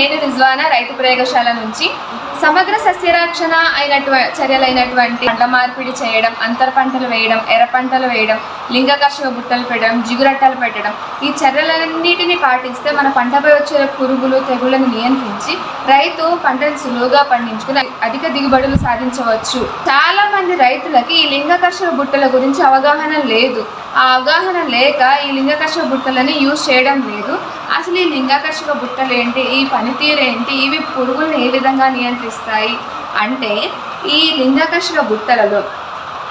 నేను రిజ్వానా రైతు ప్రయోగశాల నుంచి సమగ్ర సస్యరక్షణ అయినటువంటి చర్యలైనటువంటి పంట మార్పిడి చేయడం అంతర పంటలు వేయడం ఎర్ర పంటలు వేయడం లింగకర్షక బుట్టలు పెట్టడం జిగురట్టలు పెట్టడం ఈ చర్యలన్నిటిని పాటిస్తే మన పంటపై వచ్చే పురుగులు తెగులను నియంత్రించి రైతు పంటను సులువుగా పండించుకుని అధిక దిగుబడులు సాధించవచ్చు. చాలా మంది రైతులకి ఈ లింగకర్షక బుట్టల గురించి అవగాహన లేదు. ఆ అవగాహన లేక ఈ లింగకర్షక బుట్టలని యూజ్ చేయడం లేదు. అసలు ఈ లింగాకర్షక బుట్టలు ఏంటి? ఈ పనితీరు ఏంటి? ఇవి పురుగులను ఏ విధంగా నియంత్రిస్తాయి? అంటే ఈ లింగాకర్షక బుట్టలలో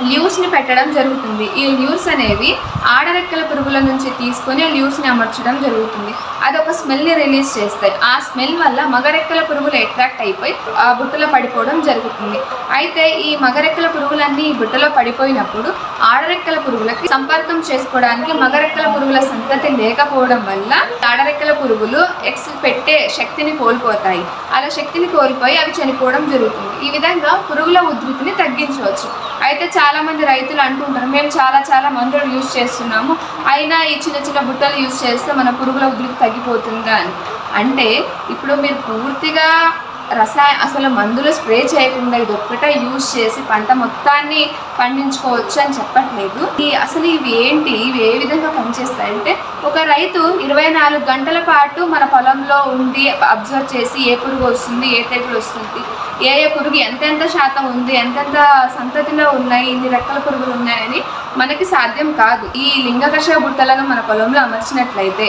ల్యూస్ని పెట్టడం జరుగుతుంది. ఈ ల్యూస్ అనేవి ఆడరెక్కల పురుగుల నుంచి తీసుకొని ల్యూస్ని అమర్చడం జరుగుతుంది. అది ఒక స్మెల్ని రిలీజ్ చేస్తాయి. ఆ స్మెల్ వల్ల మగరెక్కల పురుగులు అట్రాక్ట్ అయిపోయి ఆ బుట్టలో పడిపోవడం జరుగుతుంది. అయితే ఈ మగరెక్కల పురుగులన్నీ ఈ బుట్టలో పడిపోయినప్పుడు ఆడరెక్కల పురుగులకి సంపర్కం చేసుకోవడానికి మగరెక్కల పురుగుల సంతతి లేకపోవడం వల్ల ఆడరెక్కల పురుగులు ఎక్స్ పెట్టే శక్తిని కోల్పోతాయి. అలా శక్తిని కోల్పోయి అవి చనిపోవడం జరుగుతుంది. ఈ విధంగా పురుగుల ఉధృతిని తగ్గించవచ్చు. అయితే చాలా మంది రైతులు అంటుంటారు మేము చాలా చాలా మందులు యూజ్ చేస్తున్నాము. అయినా ఈ చిన్న చిన్న బుట్టలు యూజ్ చేస్తే మన పురుగుల ఉధృతి తగ్గిపోతుందా? అని అంటే ఇప్పుడు మీరు పూర్తిగా రసాయ అసలు మందులు స్ప్రే చేయకుండా ఇది ఒక్కటే యూజ్ చేసి పంట మొత్తాన్ని పండించుకోవచ్చు అని చెప్పట్లేదు. ఈ అసలు ఇవి ఏంటి? ఇవి ఏ విధంగా పనిచేస్తాయంటే ఒక రైతు ఇరవై నాలుగు గంటల పాటు మన పొలంలో ఉండి అబ్జర్వ్ చేసి ఏ పురుగు వస్తుంది ఏ తెగులు వస్తుంది ఏ ఏ పురుగు ఎంతెంత శాతం ఉంది ఎంతెంత సంతతిలో ఉన్నాయి ఇన్ని రెక్కల పురుగులు ఉన్నాయని మనకి సాధ్యం కాదు. ఈ లింగకష బుట్టలను మన పొలంలో అమర్చినట్లయితే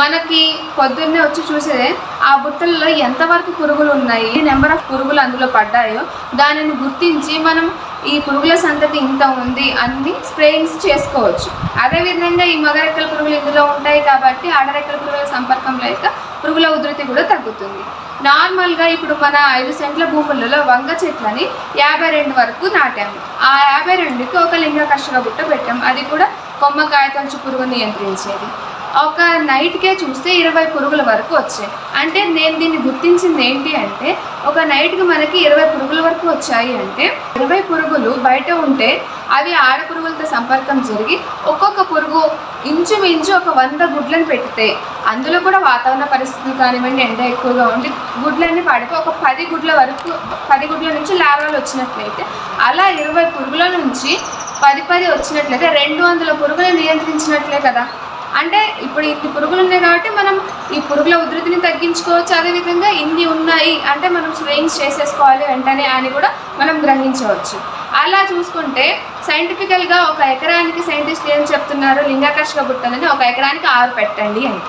మనకి పొద్దున్నే వచ్చి చూసేదే ఆ బుట్టల్లో ఎంతవరకు పురుగులు ఉన్నాయి ఏ నెంబర్ ఆఫ్ పురుగులు అందులో పడ్డాయో దానిని గుర్తించి మనం ఈ పురుగుల సంతతి ఇంత ఉంది అన్ని స్ప్రేయింగ్స్ చేసుకోవచ్చు. అదేవిధంగా ఈ మగరెక్కల పురుగులు ఇందులో ఉంటాయి కాబట్టి ఆడరెక్కల పురుగుల సంపర్కం లేక పురుగుల ఉధృతి కూడా తగ్గుతుంది. నార్మల్గా ఇప్పుడు మన ఐదు సెంట్ల భూములలో వంగ చెట్లని యాభై రెండు వరకు నాటాము ఆ యాభై రెండుకి ఒక లింగకర్షక బుట్ట పెట్టాము అది కూడా కొమ్మ కాయతొలచు పురుగు నియంత్రించేది. ఒక నైట్కే చూస్తే ఇరవై పురుగుల వరకు వచ్చాయి. అంటే నేను దీన్ని గుర్తించింది ఏంటి అంటే ఒక నైట్కి మనకి ఇరవై పురుగుల వరకు వచ్చాయి అంటే ఇరవై పురుగులు బయట ఉంటే అవి ఆడ పురుగులతో సంపర్కం జరిగి ఒక్కొక్క పురుగు ఇంచుమించు ఒక వంద గుడ్లను పెడితే అందులో కూడా వాతావరణ పరిస్థితులు కానివ్వండి ఎండ ఎక్కువగా ఉండి గుడ్లన్నీ పడితే ఒక పది గుడ్ల వరకు పది గుడ్ల నుంచి లాభాలు వచ్చినట్లయితే అలా ఇరవై పురుగుల నుంచి పది పది వచ్చినట్లయితే రెండు వందల పురుగులు నియంత్రించినట్లే కదా. అంటే ఇప్పుడు ఇన్ని పురుగులు ఉన్నాయి కాబట్టి మనం ఈ పురుగుల ఉధృతిని తగ్గించుకోవచ్చు. అదేవిధంగా ఇన్ని ఉన్నాయి అంటే మనం స్వేయింగ్స్ చేసేసుకోవాలి వెంటనే అని కూడా మనం గ్రహించవచ్చు. అలా చూసుకుంటే సైంటిఫికల్గా ఒక ఎకరానికి సైంటిస్ట్ ఏం చెప్తున్నారు? లింగాకర్షక బుట్టలని ఒక ఎకరానికి ఆరు పెట్టండి అని.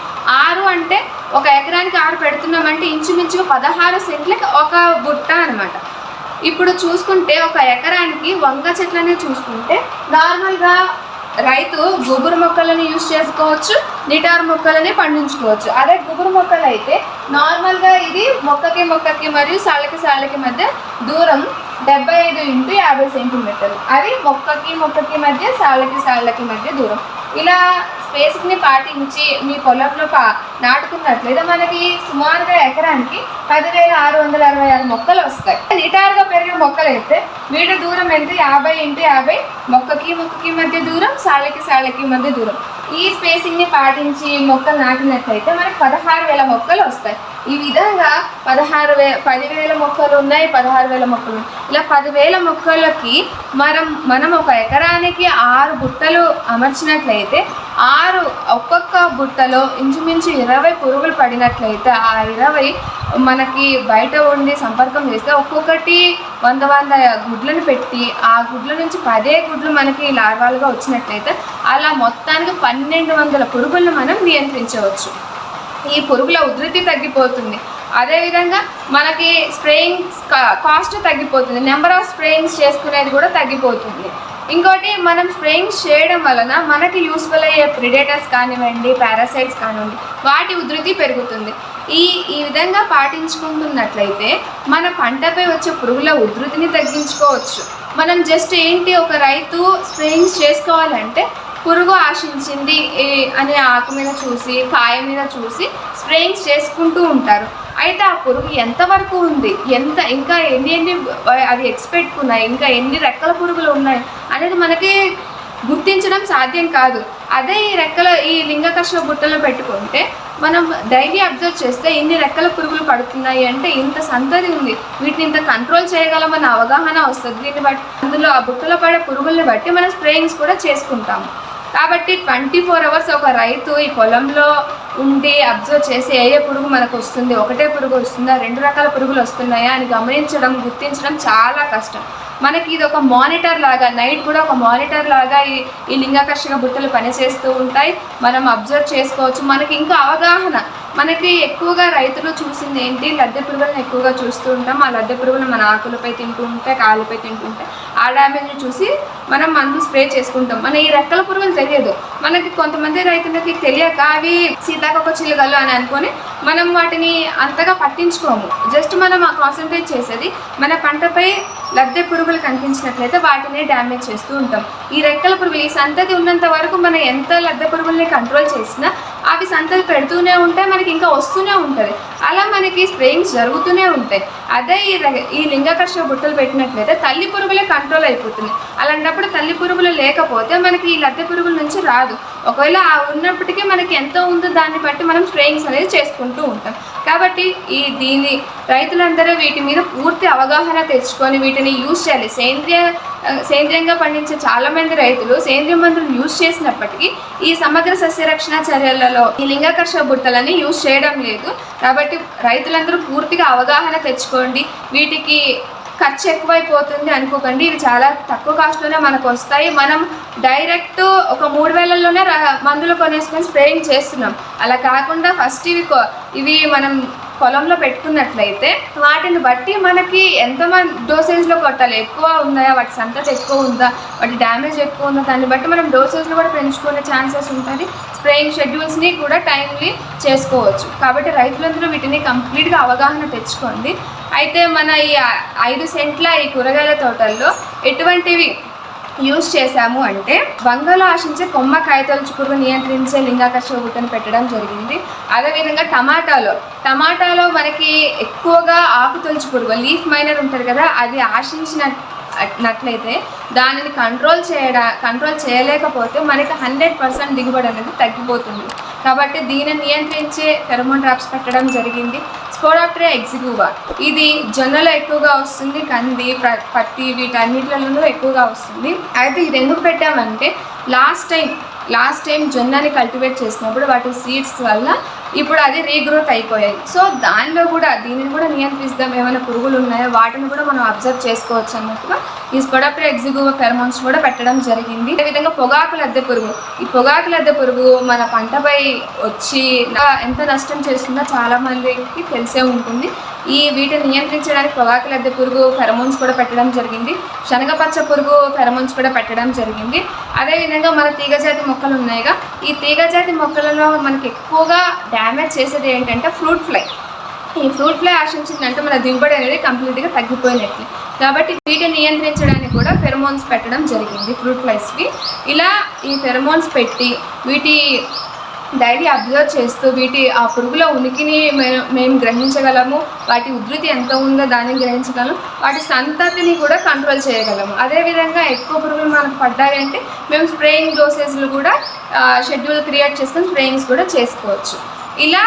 ఆరు అంటే ఒక ఎకరానికి ఆరు పెడుతున్నామంటే ఇంచుమించుగా పదహారు సెంట్లకి ఒక బుట్ట అనమాట ఇప్పుడు చూసుకుంటే ఒక ఎకరానికి వంగ చెట్లనే చూసుకుంటే నార్మల్గా రైతు గుబురు మొక్కలను యూజ్ చేసుకోవచ్చు నిటారు మొక్కలని పండించుకోవచ్చు. అదే గుబురు మొక్కలు అయితే నార్మల్గా ఇది మొక్కకి మొక్కకి మరియు సాలకి సాలకి మధ్య దూరం డెబ్బై ఐదు ఇంటూ యాభై సెంటీమీటర్లు. అది మొక్కకి మొక్కకి మధ్య సాలకి సాళ్ళకి మధ్య దూరం. ఇలా స్పేసింగ్ని పాటించి మీ పొలంలో పా నాటుకున్నట్లయితే మనకి సుమారుగా ఎకరానికి పదివేల ఆరు వందల అరవై ఆరు మొక్కలు వస్తాయి. నిటారుగా పెరిగే మొక్కలు అయితే వీటి దూరం ఎంత? యాభై ఇంటి యాభై మొక్కకి మొక్కకి మధ్య దూరం సాలకి సాలకి మధ్య దూరం. ఈ స్పేసింగ్ని పాటించి మొక్కలు నాటినట్లయితే మనకి పదహారు వేల మొక్కలు వస్తాయి. ఈ విధంగా పదహారు వే పదివేల మొక్కలు ఉన్నాయి పదహారు వేల మొక్కలు ఇలా పదివేల మొక్కలకి మనం మనం ఒక ఎకరానికి ఆరు బుట్టలు అమర్చినట్లయితే ఆరు ఒక్కొక్క బుట్టలో ఇంచుమించు ఇరవై పురుగులు పడినట్లయితే ఆ ఇరవై మనకి బయట ఉండి సంపర్కం చేస్తే ఒక్కొక్కటి వంద వంద గుడ్లను పెట్టి ఆ గుడ్ల నుంచి పదే గుడ్లు మనకి లార్వాలుగా వచ్చినట్లయితే అలా మొత్తానికి పన్నెండు వందల పురుగులను మనం నియంత్రించవచ్చు. ఈ పురుగుల ఉధృతి తగ్గిపోతుంది. అదేవిధంగా మనకి స్ప్రేయింగ్ కాస్ట్ తగ్గిపోతుంది. నెంబర్ ఆఫ్ స్ప్రేయింగ్స్ చేసుకునేది కూడా తగ్గిపోతుంది. ఇంకోటి మనం స్ప్రేయింగ్స్ చేయడం వలన మనకి యూస్ఫుల్ అయ్యే ప్రిడేటర్స్ కానివ్వండి పారాసైట్స్ కానివ్వండి వాటి ఉధృతి పెరుగుతుంది. ఈ ఈ విధంగా పాటించుకుంటున్నట్లయితే మన పంటపై వచ్చే పురుగుల ఉధృతిని తగ్గించుకోవచ్చు. మనం జస్ట్ ఏంటి ఒక రైతు స్ప్రేయింగ్స్ చేసుకోవాలంటే పురుగు ఆశించింది అనే అని ఆకు మీద చూసి కాయ మీద చూసి స్ప్రేయింగ్స్ చేసుకుంటూ ఉంటారు. అయితే ఆ పురుగు ఎంతవరకు ఉంది? ఎంత ఇంకా ఎన్ని ఎన్ని అది ఎక్స్పెక్ట్ ఉన్నాయి ఇంకా ఎన్ని రెక్కల పురుగులు ఉన్నాయి? అనేది మనకి గుర్తించడం సాధ్యం కాదు. అదే ఈ రెక్కల ఈ లింగకర్ష బుట్టలో పెట్టుకుంటే మనం డైలీ అబ్జర్వ్ చేస్తే ఇన్ని రెక్కల పురుగులు పడుతున్నాయి అంటే ఇంత సంతతి ఉంది. వీటిని ఇంత కంట్రోల్ చేయగలమన్న అవగాహన వస్తుంది. దీన్ని బట్టి అందులో ఆ బుట్టలో పడే పురుగుల్ని బట్టి మనం స్ప్రేయింగ్స్ కూడా చేసుకుంటాము. కాబట్టి ట్వంటీ ఫోర్ అవర్స్ ఒక రైతు ఈ పొలంలో ఉండి అబ్జర్వ్ చేసి ఏ ఏ పురుగు మనకు వస్తుంది ఒకటే పురుగు వస్తుందా రెండు రకాల పురుగులు వస్తున్నాయా అని గమనించడం గుర్తించడం చాలా కష్టం. మనకి ఇది ఒక మానిటర్ లాగా నైట్ కూడా ఒక మానిటర్ లాగా ఈ ఈ లింగాకర్షక బుట్టలు పనిచేస్తూ ఉంటాయి. మనం అబ్జర్వ్ చేసుకోవచ్చు. మనకి ఇంకా అవగాహన మనకి ఎక్కువగా రైతులు చూసింది ఏంటి? లద్దె పురుగులను ఎక్కువగా చూస్తూ ఉంటాం. ఆ లద్దె పురుగులు మన ఆకులపై తింటూ ఉంటాయి కాళ్ళపై తింటూ ఉంటాయి. ఆ డ్యామేజ్ని చూసి మనం మందు స్ప్రే చేసుకుంటాం. మన ఈ రెక్కల పురుగులు తెలియదు. మనకి కొంతమంది రైతులకి తెలియక అవి సీతాకొక చిలుకలు అని అనుకొని మనం వాటిని అంతగా పట్టించుకోము. జస్ట్ మనం ఆ కాన్సన్ట్రేట్ చేసేది మన పంటపై లద్దె పురుగులు కనిపించినట్లయితే వాటిని డ్యామేజ్ చేస్తూ ఉంటాం. ఈ రెక్కల పురుగులు ఈ సంతతి ఉన్నంత వరకు మనం ఎంత లద్దె పురుగుల్ని కంట్రోల్ చేసినా అవి సంతలు పెడుతూనే ఉంటాయి మనకి ఇంకా వస్తూనే ఉంటుంది. అలా మనకి స్ప్రేయింగ్స్ జరుగుతూనే ఉంటాయి. అదే ఈ ఈ లింగాకర్షక బుట్టలు పెట్టినట్లయితే తల్లి పురుగులే కంట్రోల్ అయిపోతుంది అలాంటప్పుడు తల్లి పురుగులు లేకపోతే మనకి ఈ లద్దె పురుగుల నుంచి రాదు. ఒకవేళ ఆ ఉన్నప్పటికీ మనకి ఎంత ఉందో దాన్ని బట్టి మనం స్ప్రేయింగ్స్ అనేది చేసుకుంటూ ఉంటాం. కాబట్టి ఈ దీని రైతులందరూ వీటి మీద పూర్తి అవగాహన తెచ్చుకొని వీటిని యూజ్ చేయాలి. సేంద్రియ సేంద్రియంగా పండించే చాలామంది రైతులు సేంద్రియ మందులు యూజ్ చేసినప్పటికీ ఈ సమగ్ర సస్యరక్షణ చర్యలలో ఈ లింగాకర్ష బుట్టలని యూజ్ చేయడం లేదు. కాబట్టి రైతులందరూ పూర్తిగా అవగాహన తెచ్చుకోండి. వీటికి ఖర్చు ఎక్కువైపోతుంది అనుకోకండి. ఇవి చాలా తక్కువ కాస్ట్లోనే మనకు వస్తాయి. మనం డైరెక్ట్ ఒక మూడు వేలల్లోనే మందులు కొనేసుకొని స్ప్రేయింగ్ చేస్తున్నాం. అలా కాకుండా ఫస్ట్ ఇవి ఇవి మనం పొలంలో పెట్టుకున్నట్లయితే వాటిని బట్టి మనకి ఎంతమంది డోసేజ్లో కొట్టాలి ఎక్కువ ఉన్నాయా వాటి సంతతి ఎక్కువ ఉందా వాటి డ్యామేజ్ ఎక్కువ ఉందా దాన్ని బట్టి మనం డోసేజ్లో కూడా పెంచుకునే ఛాన్సెస్ ఉంటుంది. స్ప్రేయింగ్ షెడ్యూల్స్ని కూడా టైంలీ చేసుకోవచ్చు. కాబట్టి రైతులందరూ వీటిని కంప్లీట్గా అవగాహన తెచ్చుకోండి. అయితే మన ఈ ఐదు సెంట్ల ఈ కూరగాయల తోటల్లో ఎటువంటివి యూజ్ చేశాము అంటే వంగలో ఆశించే కొమ్మ కాయతొలచు పురుగు నియంత్రించే లింగాకర్ష బుట్టను పెట్టడం జరిగింది. అదేవిధంగా టమాటాలో టమాటాలో మనకి ఎక్కువగా ఆకు తొలుచు పురుగు లీఫ్ మైనర్ ఉంటుంది కదా అది ఆశించిన నట్లయితే దానిని కంట్రోల్ చేయడా కంట్రోల్ చేయలేకపోతే మనకి హండ్రెడ్ పర్సెంట్ దిగుబడి అనేది తగ్గిపోతుంది. కాబట్టి దీనిని నియంత్రించే ఫెరమోన్ ట్రాప్స్ పెట్టడం జరిగింది. స్పోడాప్ట్రియా ఎగ్జిక్యూవా ఇది జొన్నలో ఎక్కువగా వస్తుంది కంది పత్తి వీటన్నిటిలోనూ ఎక్కువగా వస్తుంది. అయితే ఇది ఎందుకు పెట్టామంటే లాస్ట్ టైం లాస్ట్ టైం జొన్నని కల్టివేట్ చేసినప్పుడు వాటి సీడ్స్ వల్ల ఇప్పుడు అది రీగ్రోత్ అయిపోయాయి. సో దానిలో కూడా దీనిని కూడా నియంత్రిస్తాం ఏమైనా పురుగులు ఉన్నాయో? వాటిని కూడా మనం అబ్జర్వ్ చేసుకోవచ్చు అన్నట్టుగా ఈ స్పొడాప్రియా ఎగ్జిగువ ఫెరమోన్స్ కూడా పెట్టడం జరిగింది. అదేవిధంగా పొగాకు లద్దె పురుగు. ఈ పొగాకు లద్దె పురుగు మన పంటపై వచ్చి ఎంత నష్టం చేస్తుందో చాలా మందికి తెలిసే ఉంటుంది. ఈ వీటిని నియంత్రించడానికి పొగాకు లద్దె పురుగు ఫెరమోన్స్ కూడా పెట్టడం జరిగింది. శనగపచ్చ పురుగు ఫెరమోన్స్ కూడా పెట్టడం జరిగింది. అదేవిధంగా మన తీగజాతి మొక్కలు ఉన్నాయిగా. ఈ తీగజాతి మొక్కలలో మనకి ఎక్కువగా డ్యామేజ్ చేసేది ఏంటంటే ఫ్రూట్ ఫ్లై ఈ ఫ్రూట్ ఫ్లై ఆశించిందంటే మన దిగుబడి అనేది కంప్లీట్గా తగ్గిపోయినట్లు కాబట్టి వీటిని నియంత్రించడానికి కూడా ఫెరమోన్స్ పెట్టడం జరిగింది ఫ్రూట్ ఫ్లైస్కి ఇలా ఈ ఫెరమోన్స్ పెట్టి వీటి డైలీ అబ్జర్వ్ చేస్తూ వీటి ఆ పురుగుల ఉనికిని మేము మేము గ్రహించగలము వాటి ఉధృతి ఎంత ఉందో దాన్ని గ్రహించగలము వాటి సంతతిని కూడా కంట్రోల్ చేయగలము. అదేవిధంగా ఎక్కువ పురుగులు మనకు పడ్డాయంటే మేము స్ప్రేయింగ్ డోసేజ్లు కూడా షెడ్యూల్ క్రియేట్ చేసుకొని స్ప్రేయింగ్స్ కూడా చేసుకోవచ్చు. ఇలా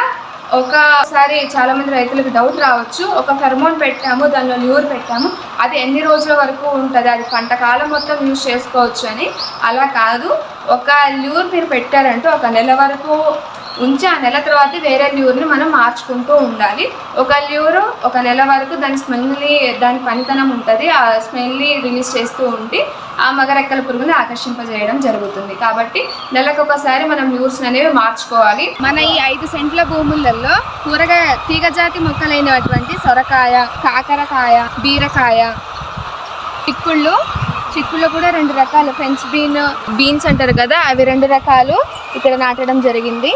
ఒకసారి చాలామంది రైతులకు డౌట్ రావచ్చు. ఒక ఫెర్మోన్ పెట్టాము దానిలో ల్యూర్ పెట్టాము. అది ఎన్ని రోజుల వరకు ఉంటుంది? అది పంట కాలం మొత్తం యూజ్ చేసుకోవచ్చు అని. అలా కాదు. ఒక ల్యూర్ మీరు పెట్టారంటే ఒక నెల వరకు ఉంచి ఆ నెల తర్వాత వేరే ల్యూర్ని మనం మార్చుకుంటూ ఉండాలి. ఒక ల్యూరు ఒక నెల వరకు దాని స్మెల్ని దాని పనితనం ఉంటుంది. ఆ స్మెల్ని రిలీజ్ చేస్తూ ఉండి ఆ మగరెక్కల పురుగుని ఆకర్షింపజేయడం జరుగుతుంది. కాబట్టి నెలకు ఒకసారి మనం న్యూస్ని అనేవి మార్చుకోవాలి. మన ఈ ఐదు సెంట్ల భూములలో కూరగాయ తీగజాతి మొక్కలైనటువంటి సొరకాయ కాకరకాయ బీరకాయ చిక్కుళ్ళు చిక్కుళ్ళు కూడా రెండు రకాలు. ఫ్రెంచ్ బీన్ బీన్స్ అంటారు కదా అవి రెండు రకాలు ఇక్కడ నాటడం జరిగింది.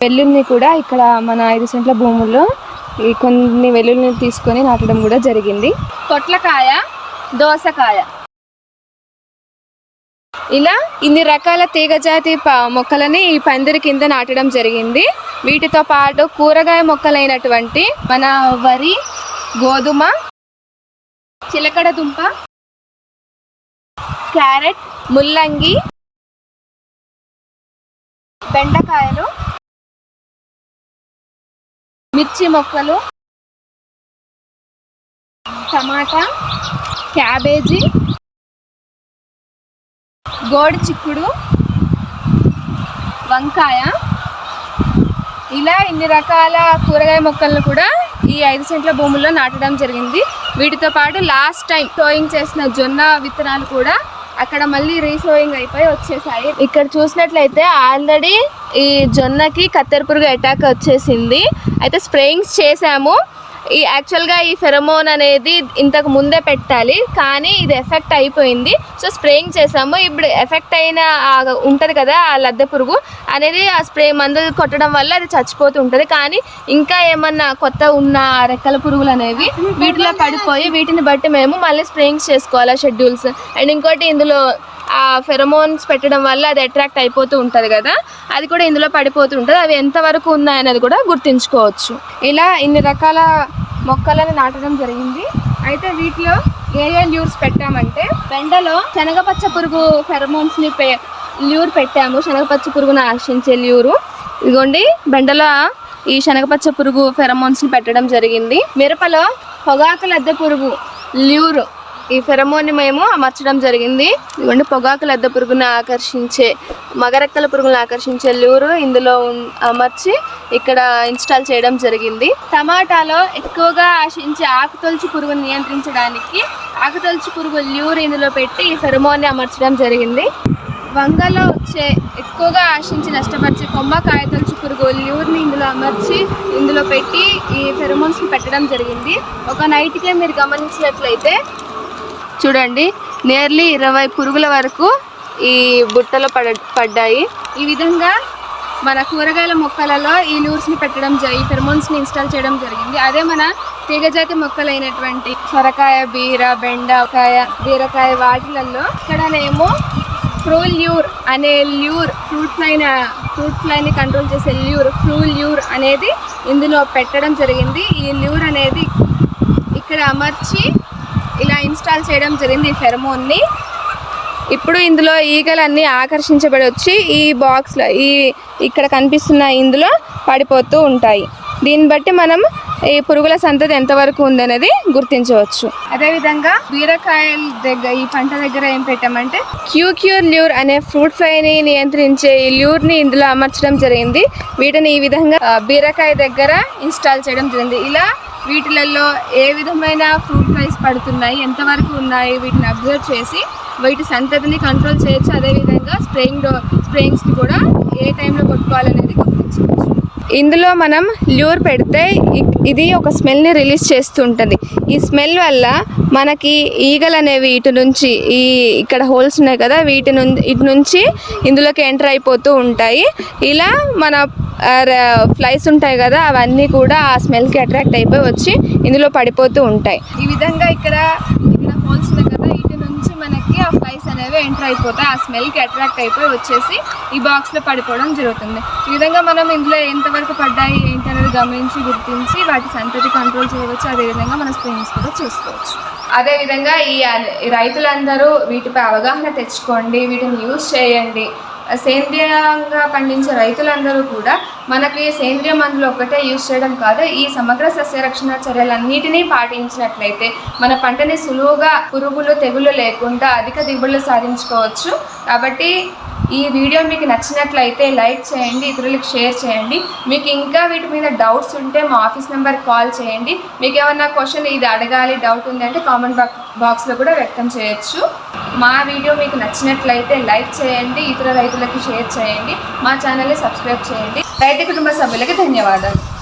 వెల్లుల్ని కూడా ఇక్కడ మన ఐదు సెంట్ల భూముల్లో ఈ కొన్ని వెల్లుల్ని తీసుకొని నాటడం కూడా జరిగింది. పొట్లకాయ దోసకాయ. ఇలా ఇన్ని రకాల తీగజాతి మొక్కలని ఈ పందిరి కింద నాటడం జరిగింది. వీటితో పాటు కూరగాయ మొక్కలైనటువంటి మన వరి గోధుమ చిలకడ దుంప క్యారెట్ ముల్లంగి బెండకాయలు మిర్చి మొక్కలు టమాటా క్యాబేజీ గోడి చిక్కుడు వంకాయ. ఇలా ఇన్ని రకాల కూరగాయ మొక్కలను కూడా ఈ ఐదు సెంట్ల భూముల్లో నాటడం జరిగింది. వీటితో పాటు లాస్ట్ టైం టోయింగ్ చేసిన జొన్న విత్తనాలు కూడా అక్కడ మళ్ళీ రీసోయింగ్ అయిపోయి వచ్చేసాయి. ఇక్కడ చూసినట్లయితే ఆల్రెడీ ఈ జొన్నకి కత్తెర పురుగు అటాక్ వచ్చేసింది. అయితే స్ప్రేయింగ్స్ చేసాము ఈ యాక్చువల్గా ఈ ఫెరమోన్ అనేది ఇంతకు ముందే పెట్టాలి కానీ ఇది ఎఫెక్ట్ అయిపోయింది. సో స్ప్రేయింగ్ చేసాము ఇప్పుడు ఎఫెక్ట్ అయిన ఉంటుంది కదా ఆ లద్దె పురుగు అనేది ఆ స్ప్రే మందు కొట్టడం వల్ల అది చచ్చిపోతూ ఉంటుంది. కానీ ఇంకా ఏమన్నా కొత్త ఉన్న రెక్కల పురుగులు అనేవి వీటిలో పడిపోయి వీటిని బట్టి మేము మళ్ళీ స్ప్రేయింగ్స్ చేసుకోవాలి షెడ్యూల్స్ అండ్ ఇంకోటి ఇందులో ఫెరమోన్స్ పెట్టడం వల్ల అది అట్రాక్ట్ అయిపోతూ ఉంటుంది కదా? అది కూడా ఇందులో పడిపోతూ ఉంటుంది. అవి ఎంతవరకు ఉన్నాయనేది కూడా గుర్తుంచుకోవచ్చు. ఇలా ఇన్ని రకాల మొక్కలను నాటడం జరిగింది. అయితే వీటిలో ఏ ఏ ల్యూర్స్ పెట్టామంటే బెండలో శనగపచ్చ పురుగు ఫెరమోన్స్ని పె ల్యూర్ పెట్టాము. శనగపచ్చ పురుగును ఆశించే ల్యూరు. ఇదిగోండి బెండలో ఈ శనగపచ్చ పురుగు ఫెరమోన్స్ని పెట్టడం జరిగింది. మిరపలో పొగాకు లద్దె పురుగు ల్యూర్. ఈ ఫెరమోన్ని మేము అమర్చడం జరిగింది. ఇవ్వండి పొగాకు లద్ద పురుగును ఆకర్షించే మగరెక్కల పురుగులను ఆకర్షించే లూరు ఇందులో అమర్చి ఇక్కడ ఇన్స్టాల్ చేయడం జరిగింది. టమాటాలో ఎక్కువగా ఆశించే ఆకుతొలుచు పురుగును నియంత్రించడానికి ఆకుతొలుచు పురుగు ల్యూర్ ఇందులో పెట్టి ఈ ఫెరమోన్ని అమర్చడం జరిగింది. వంగలో వచ్చే ఎక్కువగా ఆశించి నష్టపరిచే కొమ్మ కాయతొలుచు పురుగు ల్యూర్ని ఇందులో అమర్చి ఇందులో పెట్టి ఈ ఫెరమోన్స్ని పెట్టడం జరిగింది. ఒక నైట్కే మీరు గమనించినట్లయితే చూడండి నియర్లీ ఇరవై పురుగుల వరకు ఈ బుట్టలో పడ పడ్డాయి. ఈ విధంగా మన కూరగాయల మొక్కలలో ఈ లూర్స్ని పెట్టడం జరిగి ఫెర్మోన్స్ని ఇన్స్టాల్ చేయడం జరిగింది. అదే మన తీగజాతి మొక్కలైనటువంటి సొరకాయ బీర బెండకాయ బీరకాయ వాటిలలో ఇక్కడనేమో ఫ్రూల్యూర్ అనే ల్యూర్ ఫ్రూట్ ఫ్లైన్ ఫ్రూట్ ఫ్లైని కంట్రోల్ చేసే ల్యూర్ ఫ్రూల్యూర్ అనేది ఇందులో పెట్టడం జరిగింది. ఈ ల్యూర్ అనేది ఇక్కడ అమర్చి ఇలా ఇన్స్టాల్ చేయడం జరిగింది ఈ ఫెరమోన్ని. ఇప్పుడు ఇందులో ఈగలన్నీ ఆకర్షించబడి వచ్చి ఈ బాక్స్లో ఈ ఇక్కడ కనిపిస్తున్న ఇందులో పడిపోతూ ఉంటాయి. దీన్ని బట్టి మనం ఈ పురుగుల సంతతి ఎంతవరకు ఉందనేది గుర్తించవచ్చు. అదేవిధంగా బీరకాయల దగ్గర ఈ పంట దగ్గర ఏం పెట్టామంటే క్యూక్యూర్ ల్యూర్ అనే ఫ్రూట్ ఫ్లైని నియంత్రించే ఈ ల్యూర్ని ఇందులో అమర్చడం జరిగింది. వీటిని ఈ విధంగా బీరకాయ దగ్గర ఇన్స్టాల్ చేయడం జరిగింది. ఇలా వీటిలలో ఏ విధమైన ఫ్రూట్ ఫ్లైస్ పడుతున్నాయి ఎంతవరకు ఉన్నాయి వీటిని అబ్జర్వ్ చేసి వీటి సంతతిని కంట్రోల్ చేయొచ్చు. అదేవిధంగా స్ప్రేయింగ్ డో స్ప్రేయింగ్స్ని కూడా ఏ టైంలో కొట్టుకోవాలనేది గుర్తించవచ్చు ఇందులో మనం ల్యూర్ పెడితే ఇది ఒక స్మెల్ని రిలీజ్ చేస్తుంటుంది. ఈ స్మెల్ వల్ల మనకి ఈగలు అనేవి ఇటు నుంచి ఈ ఇక్కడ హోల్స్ ఉన్నాయి కదా వీటి నుంచి ఇటు నుంచి ఇందులోకి ఎంటర్ అయిపోతూ ఉంటాయి. ఇలా మన ఫ్లైస్ ఉంటాయి కదా అవన్నీ కూడా ఆ స్మెల్కి అట్రాక్ట్ అయిపోయి వచ్చి ఇందులో పడిపోతూ ఉంటాయి. ఈ విధంగా ఇక్కడ ఇక్కడ హోల్స్ ఉన్నాయి కదా ఇటు నుంచి మనకి ఆ ఫ్లైస్ అనేవి ఎంటర్ అయిపోతాయి. ఆ స్మెల్కి అట్రాక్ట్ అయిపోయి వచ్చేసి ఈ బాక్స్లో పడిపోవడం జరుగుతుంది. ఈ విధంగా మనం ఇందులో ఎంతవరకు పడ్డాయి ఏంటి అనేది గమనించి గుర్తించి వాటి సంతతి కంట్రోల్ చేయవచ్చు. అదేవిధంగా మన స్ప్రేయింగ్స్ కూడా చూసుకోవచ్చు. అదేవిధంగా ఈ రైతులందరూ వీటిపై అవగాహన తెచ్చుకోండి వీటిని యూజ్ చేయండి. సేంద్రియంగా పండించే రైతులందరూ కూడా మనకి సేంద్రియ మందులు ఒక్కటే యూజ్ చేయడం కాదు ఈ సమగ్ర సస్యరక్షణ చర్యలన్నిటినీ పాటించినట్లయితే మన పంటని సులువుగా పురుగులు తెగులు లేకుండా అధిక దిగుబడులు సాధించుకోవచ్చు. కాబట్టి ఈ వీడియో మీకు నచ్చినట్లయితే లైక్ చేయండి ఇతరులకు షేర్ చేయండి. మీకు ఇంకా వీటి మీద డౌట్స్ ఉంటే మా ఆఫీస్ నెంబర్ కాల్ చేయండి. మీకు ఏమన్నా క్వశ్చన్ ఇది అడగాలి డౌట్ ఉంది అంటే కామెంట్ బాక్ బాక్స్లో కూడా వ్యక్తం చేయొచ్చు. మా వీడియో మీకు నచ్చినట్లయితే లైక్ చేయండి ఇతర రైతులకు షేర్ చేయండి. మా ఛానల్ని సబ్స్క్రైబ్ చేయండి. రైతు కుటుంబ సభ్యులకి ధన్యవాదాలు.